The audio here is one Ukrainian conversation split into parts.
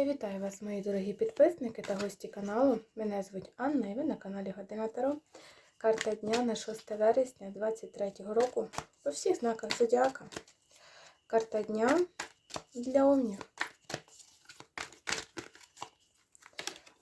Я вітаю вас, мої дорогі підписники та гості каналу. Мене звуть Анна і ви на каналі Година Таро. Карта дня на 6 вересня 2023 року по всіх знаках Зодіака. Карта дня для овнів.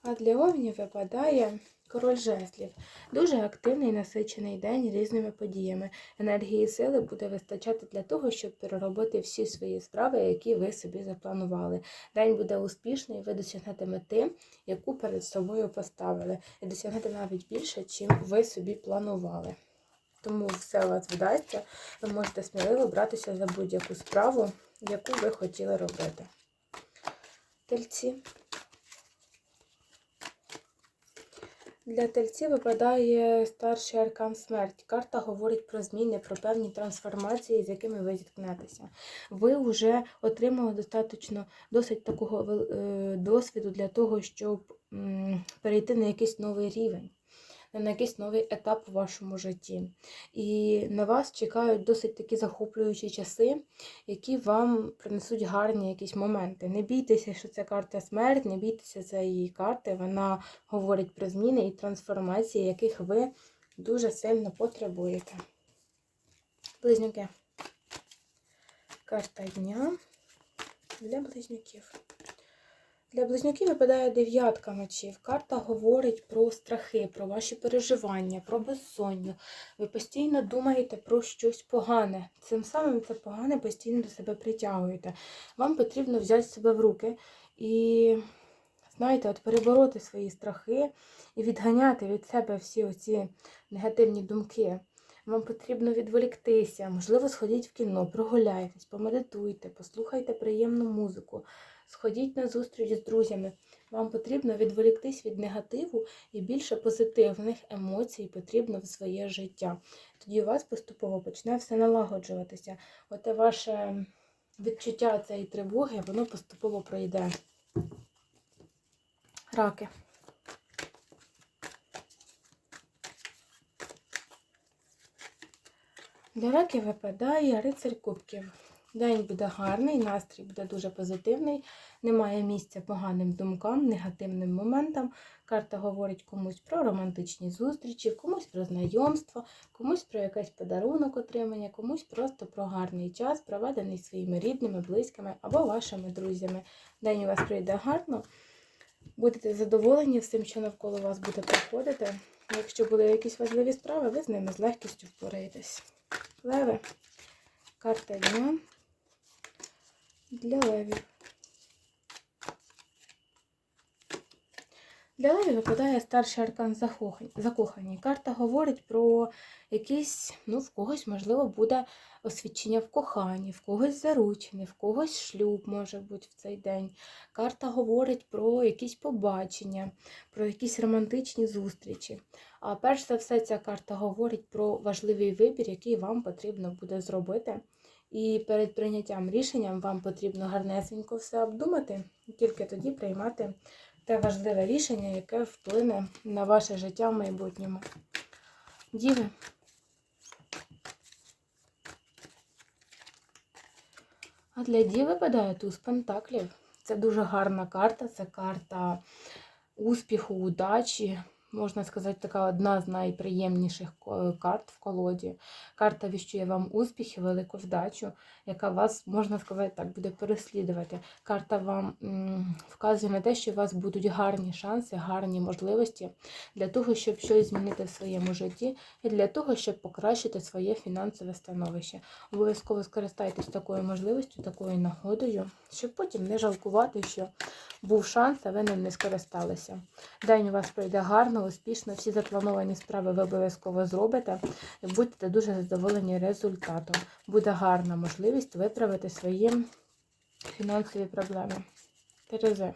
А для овнів випадає король жезлів. Дуже активний насичений день різними подіями. Енергії і сили буде вистачати для того, щоб переробити всі свої справи, які ви собі запланували. День буде успішний, ви досягнете мети, яку перед собою поставили, і досягнете навіть більше, чим ви собі планували. Тому все у вас вдасться. Ви можете сміливо братися за будь-яку справу, яку ви хотіли робити. Тельці. Для тельців випадає старший аркан смерть. Карта говорить про зміни, про певні трансформації, з якими ви зіткнетеся. Ви вже отримали достатньо, досить такого е, досвіду для того, щоб перейти на якийсь новий рівень. На якийсь новий етап у вашому житті. І на вас чекають досить такі захоплюючі часи, які вам принесуть гарні якісь моменти. Не бійтеся, що це карта смерть, не бійтеся цієї карти. Вона говорить про зміни і трансформації, яких ви дуже сильно потребуєте. Близнюки. Карта дня для близнюків. Для близнюків випадає дев'ятка мечів. Карта говорить про страхи, про ваші переживання, про безсонню. Ви постійно думаєте про щось погане. Цим самим це погане постійно до себе притягуєте. Вам потрібно взяти себе в руки і, знаєте, от перебороти свої страхи і відганяти від себе всі оці негативні думки. Вам потрібно відволіктися, можливо, сходіть в кіно, прогуляйтесь, помедитуйте, послухайте приємну музику. Сходіть на зустріч з друзями. Вам потрібно відволіктись від негативу і більше позитивних емоцій потрібно в своє життя. Тоді у вас поступово почне все налагоджуватися. Оте ваше відчуття цієї тривоги, воно поступово пройде. Раки. Для раків випадає рицарь кубків. День буде гарний, настрій буде дуже позитивний, немає місця поганим думкам, негативним моментам. Карта говорить комусь про романтичні зустрічі, комусь про знайомство, комусь про якийсь подарунок отримання, комусь просто про гарний час, проведений своїми рідними, близькими або вашими друзями. День у вас пройде гарно, будете задоволені всім, що навколо вас буде проходити. Якщо були якісь важливі справи, ви з ними з легкістю впораєтесь. Леви, карта дня для левів. Для левів випадає старший аркан закохані. Карта говорить про якийсь, ну, в когось, можливо, буде освідчення в коханні, в когось заручений, в когось шлюб може бути в цей день. Карта говорить про якісь побачення, про якісь романтичні зустрічі. А перш за все, ця карта говорить про важливий вибір, який вам потрібно буде зробити. І перед прийняттям рішення вам потрібно гарнесенько все обдумати, і тільки тоді приймати те важливе рішення, яке вплине на ваше життя в майбутньому. Діви. А для дів випадає туз пентаклів. Це дуже гарна карта, це карта успіху, удачі, можна сказати, така одна з найприємніших карт в колоді. Карта віщує вам успіх і велику вдачу, яка вас, можна сказати, так, буде переслідувати. Карта вам вказує на те, що у вас будуть гарні шанси, гарні можливості для того, щоб щось змінити в своєму житті, і для того, щоб покращити своє фінансове становище. Обов'язково скористайтесь такою можливістю, такою нагодою, щоб потім не жалкувати, що був шанс, а ви ним не скористалися. День у вас пройде гарно, успішно, всі заплановані справи ви обов'язково зробите і будете дуже задоволені результатом. Буде гарна можливість виправити свої фінансові проблеми. Терези.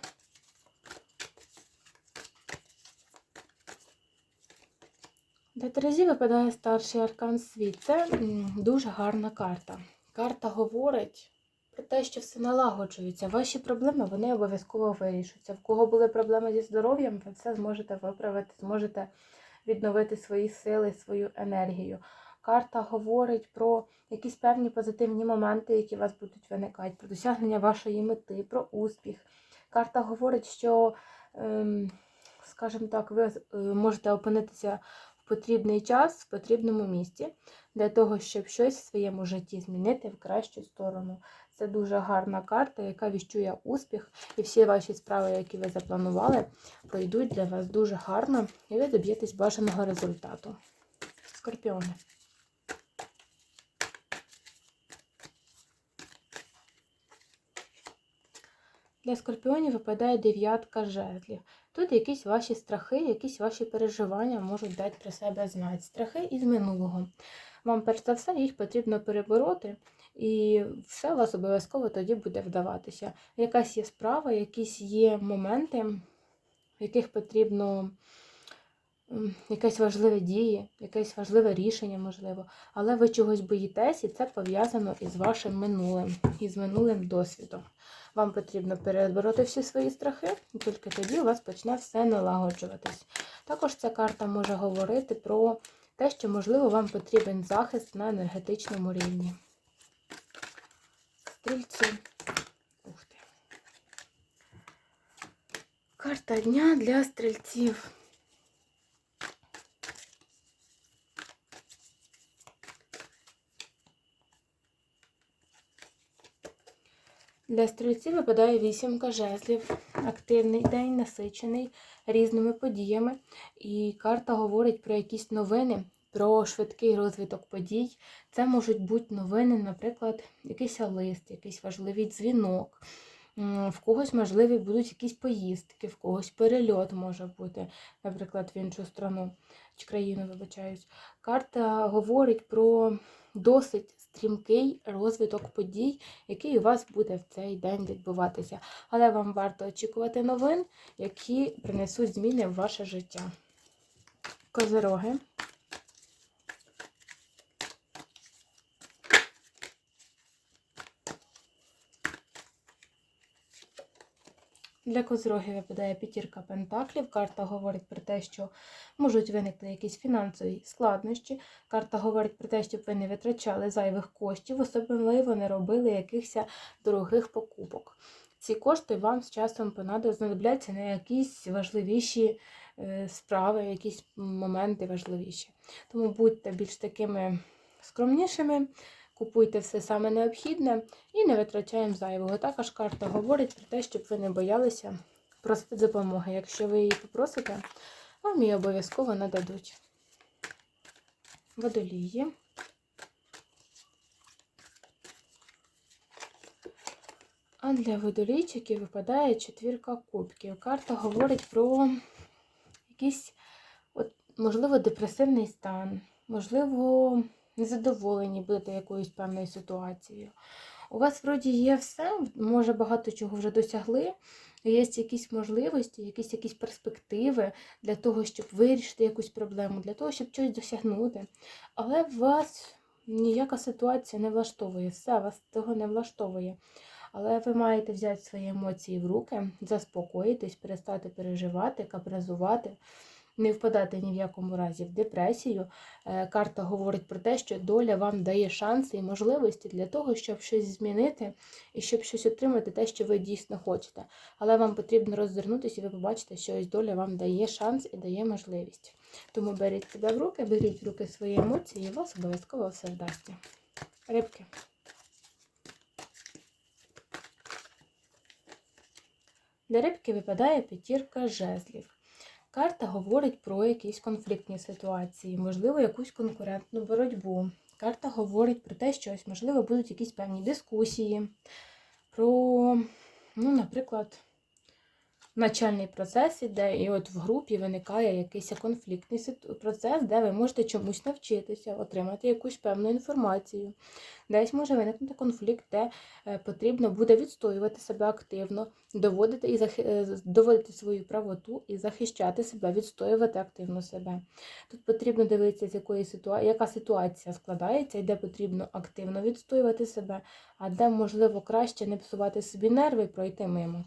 Для Терезі випадає старший аркан світ. Це дуже гарна карта. Карта говорить про те, що все налагоджується. Ваші проблеми вони обов'язково вирішуються. В кого були проблеми зі здоров'ям, ви все зможете виправити, зможете відновити свої сили, свою енергію. Карта говорить про якісь певні позитивні моменти, які у вас будуть виникати, про досягнення вашої мети, про успіх. Карта говорить, що, ем, скажімо так, ви е, можете опинитися в потрібний час, в потрібному місці для того, щоб щось в своєму житті змінити в кращу сторону. Це дуже гарна карта, яка віщує успіх, і всі ваші справи, які ви запланували, пройдуть для вас дуже гарно, і ви доб'єтесь бажаного результату. Скорпіони. Для скорпіонів випадає дев'ятка жезлів. Тут якісь ваші страхи, якісь ваші переживання можуть дати про себе знати. Страхи із минулого. Вам, перш за все, їх потрібно перебороти, і все у вас обов'язково тоді буде вдаватися. Якась є справа, якісь є моменти, в яких потрібно якесь важливе дії, якесь важливе рішення, можливо. Але ви чогось боїтесь, і це пов'язано із вашим минулим, із минулим досвідом. Вам потрібно перебороти всі свої страхи, і тільки тоді у вас почне все налагоджуватись. Також ця карта може говорити про те, що, можливо, вам потрібен захист на енергетичному рівні. Стрільці. Ух ти. Карта дня для стрільців. Для стрільців випадає вісімка жезлів. Активний день, насичений різними подіями. І карта говорить про якісь новини, про швидкий розвиток подій. Це можуть бути новини, наприклад, якийсь лист, якийсь важливий дзвінок. В когось, можливі, будуть якісь поїздки, в когось перельот може бути, наприклад, в іншу страну чи країну, вибачаюсь. Карта говорить про досить стрімкий розвиток подій, який у вас буде в цей день відбуватися. Але вам варто очікувати новин, які принесуть зміни в ваше життя. Козероги. Для козрогів випадає п'ятірка пентаклів. Карта говорить про те, що можуть виникти якісь фінансові складнощі. Карта говорить про те, щоб ви не витрачали зайвих коштів, особливо не робили якихось дорогих покупок. Ці кошти вам з часом понадобляться знадобляться на якісь важливіші е, справи, якісь моменти важливіші. Тому будьте більш такими скромнішими, купуйте все саме необхідне і не витрачаємо зайвого. Також карта говорить про те, щоб ви не боялися просити допомоги. Якщо ви її попросите, вам її обов'язково нададуть. Водолії. А для водолійчиків випадає четвірка кубків. Карта говорить про якийсь, от, можливо, депресивний стан, можливо, незадоволені будете якоюсь певною ситуацією. У вас вроді є все, може багато чого вже досягли. Є якісь можливості, якісь якісь перспективи для того, щоб вирішити якусь проблему, для того, щоб щось досягнути. Але вас ніяка ситуація не влаштовує, все вас того не влаштовує. Але ви маєте взяти свої емоції в руки, заспокоїтись, перестати переживати, капризувати, не впадати ні в якому разі в депресію. Е, Карта говорить про те, що доля вам дає шанси і можливості для того, щоб щось змінити і щоб щось отримати, те, що ви дійсно хочете. Але вам потрібно роззирнутися, і ви побачите, що ось доля вам дає шанс і дає можливість. Тому беріть себе в руки, беріть в руки свої емоції, і вас обов'язково все вдасться. Рибки. Для рибки випадає п'ятірка жезлів. Карта говорить про якісь конфліктні ситуації, можливо, якусь конкурентну боротьбу. Карта говорить про те, що ось, можливо, будуть якісь певні дискусії, про, ну, наприклад, навчальний процес іде, і от в групі виникає якийсь конфліктний процес, де ви можете чомусь навчитися, отримати якусь певну інформацію. Десь може виникнути конфлікт, де е, потрібно буде відстоювати себе активно, доводити, і захи- е, доводити свою правоту і захищати себе, відстоювати активно себе. Тут потрібно дивитися, з якої ситуа... яка ситуація складається, і де потрібно активно відстоювати себе, а де, можливо, краще не псувати собі нерви і пройти мимо.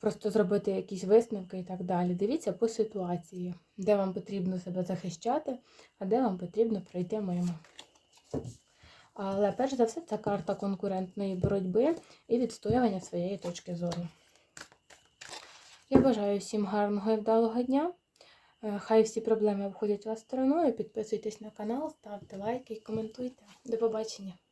Просто зробити якісь висновки і так далі. Дивіться по ситуації, де вам потрібно себе захищати, а де вам потрібно пройти мимо. Але перш за все, це карта конкурентної боротьби і відстоювання своєї точки зору. Я бажаю всім гарного і вдалого дня. Е, Хай всі проблеми обходять вас стороною. Підписуйтесь на канал, ставте лайки і коментуйте. До побачення!